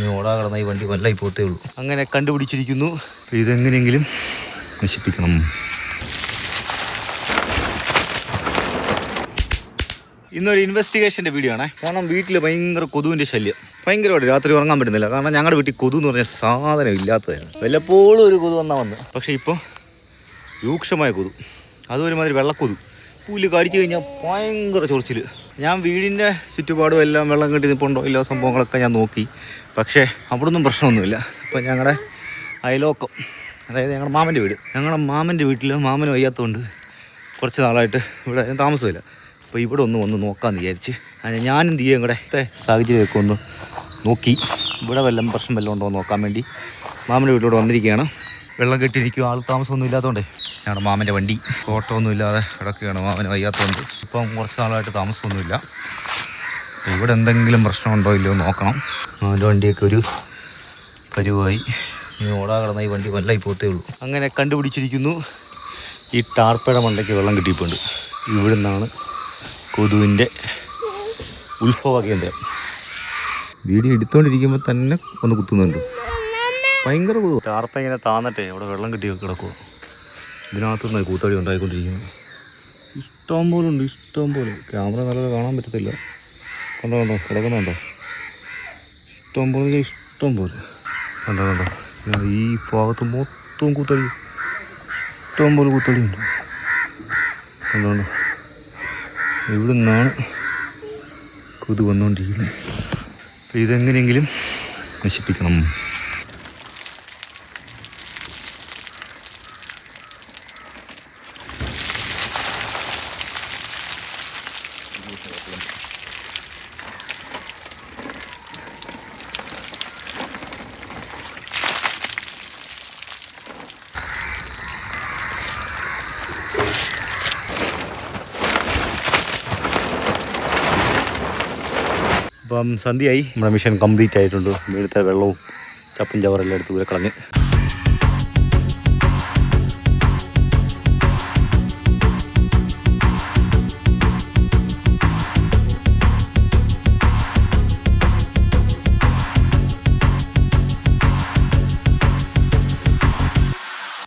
ഇനി ഓടാ കിടന്ന ഈ വണ്ടി കൊല്ലായി പോത്തേ ഉള്ളൂ. അങ്ങനെ കണ്ടുപിടിച്ചിരിക്കുന്നു. ഇതെങ്ങനെയെങ്കിലും നശിപ്പിക്കണം. ഇന്നൊരു ഇൻവെസ്റ്റിഗേഷന്റെ വീഡിയോ ആണേ. കാരണം വീട്ടിൽ ഭയങ്കര കൊതുവിന്റെ ശല്യം. ഭയങ്കരമായിട്ട് രാത്രി ഉറങ്ങാൻ പറ്റുന്നില്ല. കാരണം ഞങ്ങളുടെ വീട്ടിൽ കൊതു എന്ന് പറഞ്ഞ സാധനം ഇല്ലാത്തതാണ്. വല്ലപ്പോഴും ഒരു കൊതു വന്നാൽ വന്ന്. പക്ഷേ ഇപ്പോൾ രൂക്ഷമായ കൊതു. അതും ഒരുമാതിരി വെള്ളക്കൊതു. പുല്ല് കടിച്ചു കഴിഞ്ഞാൽ ഭയങ്കര ചൊറിച്ചിൽ ഞാൻ വീടിന്റെ ചുറ്റുപാടും എല്ലാം വെള്ളം കെട്ടി നിൽപ്പുണ്ടോ എല്ലാ സംഭവങ്ങളൊക്കെ ഞാൻ നോക്കി. പക്ഷേ അവിടൊന്നും പ്രശ്നമൊന്നുമില്ല. ഇപ്പം ഞങ്ങളുടെ അയലോക്കം അതായത് ഞങ്ങളുടെ മാമന്റെ വീട്. ഞങ്ങളുടെ മാമന്റെ വീട്ടിൽ മാമന് വയ്യാത്തതുകൊണ്ട് കുറച്ച് നാളായിട്ട് ഇവിടെ താമസമില്ല. അപ്പോൾ ഇവിടെ ഒന്ന് വന്ന് നോക്കാമെന്ന് വിചാരിച്ച് അങ്ങനെ ഞാനും തീയും കൂടെ സാഹചര്യമൊക്കെ ഒന്ന് നോക്കി. ഇവിടെ വല്ലതും പ്രശ്നം വല്ലതും ഉണ്ടോ നോക്കാൻ വേണ്ടി മാമന്റെ വീട്ടിലൂടെ വന്നിരിക്കുകയാണ്. വെള്ളം കെട്ടിയിരിക്കും ആൾ താമസമൊന്നും ഇല്ലാത്തതുകൊണ്ടേ ഞങ്ങളുടെ മാമന്റെ വണ്ടി. ഓട്ടമൊന്നും ഇല്ലാതെ കിടക്കുകയാണ് മാമന് വയ്യാത്തതുകൊണ്ട് ഇപ്പം കുറച്ച് നാളായിട്ട് താമസമൊന്നുമില്ല. ഇവിടെ എന്തെങ്കിലും പ്രശ്നമുണ്ടോ ഇല്ലയോ നോക്കണം. മാമന്റെ വണ്ടിയൊക്കെ ഒരു പരുവായി. ഇനി ഓടാ കിടന്ന ഈ വണ്ടി വല്ലായി പോത്തേ ഉള്ളൂ. അങ്ങനെ കണ്ടുപിടിച്ചിരിക്കുന്നു. ഈ ടാർപ്പയുടെ മണ്ടയ്ക്ക് വെള്ളം കിട്ടിയിട്ടുണ്ട്. ഇവിടെ നിന്നാണ് കൊതുവിന്റെ ഉത്ഭവ കേന്ദ്രം. വീഡിയോ എടുത്തുകൊണ്ടിരിക്കുമ്പോൾ തന്നെ ഒന്ന് കുത്തുന്നുണ്ട്. ഭയങ്കര ടാർപ്പ ഇങ്ങനെ താന്നിട്ടേ അവിടെ വെള്ളം കിട്ടി കിടക്കുമോ ഇതിനകത്ത് നിന്ന് കൂത്തടി ഉണ്ടായിക്കൊണ്ടിരിക്കുന്നത് ഇഷ്ടം പോലെ ഉണ്ട് ഇഷ്ടം പോലെ. ക്യാമറ നല്ലത് കാണാൻ പറ്റത്തില്ല. കണ്ടോ കണ്ടോ കിടക്കുന്നുണ്ടോ? ഇഷ്ടം പോലെ ഇഷ്ടം പോലെ. കണ്ടോ കണ്ടോ? ഈ ഭാഗത്ത് മൊത്തം കൂത്തടി. ഇഷ്ടം പോലെ കൂത്തടി ഉണ്ട്. കണ്ടോ കണ്ടോ? ഇവിടെ നിന്നാണ് കൊതു വന്നുകൊണ്ടിരിക്കുന്നത് ഇതെങ്ങനെയെങ്കിലും നശിപ്പിക്കണം. അപ്പം സന്ധ്യയായി. നമ്മുടെ മിഷൻ കംപ്ലീറ്റ് ആയിട്ടുണ്ട്. ഇവിടുത്തെ വെള്ളവും ചപ്പും ചവറെല്ലാം എടുത്ത് ദൂരെ കളഞ്ഞ്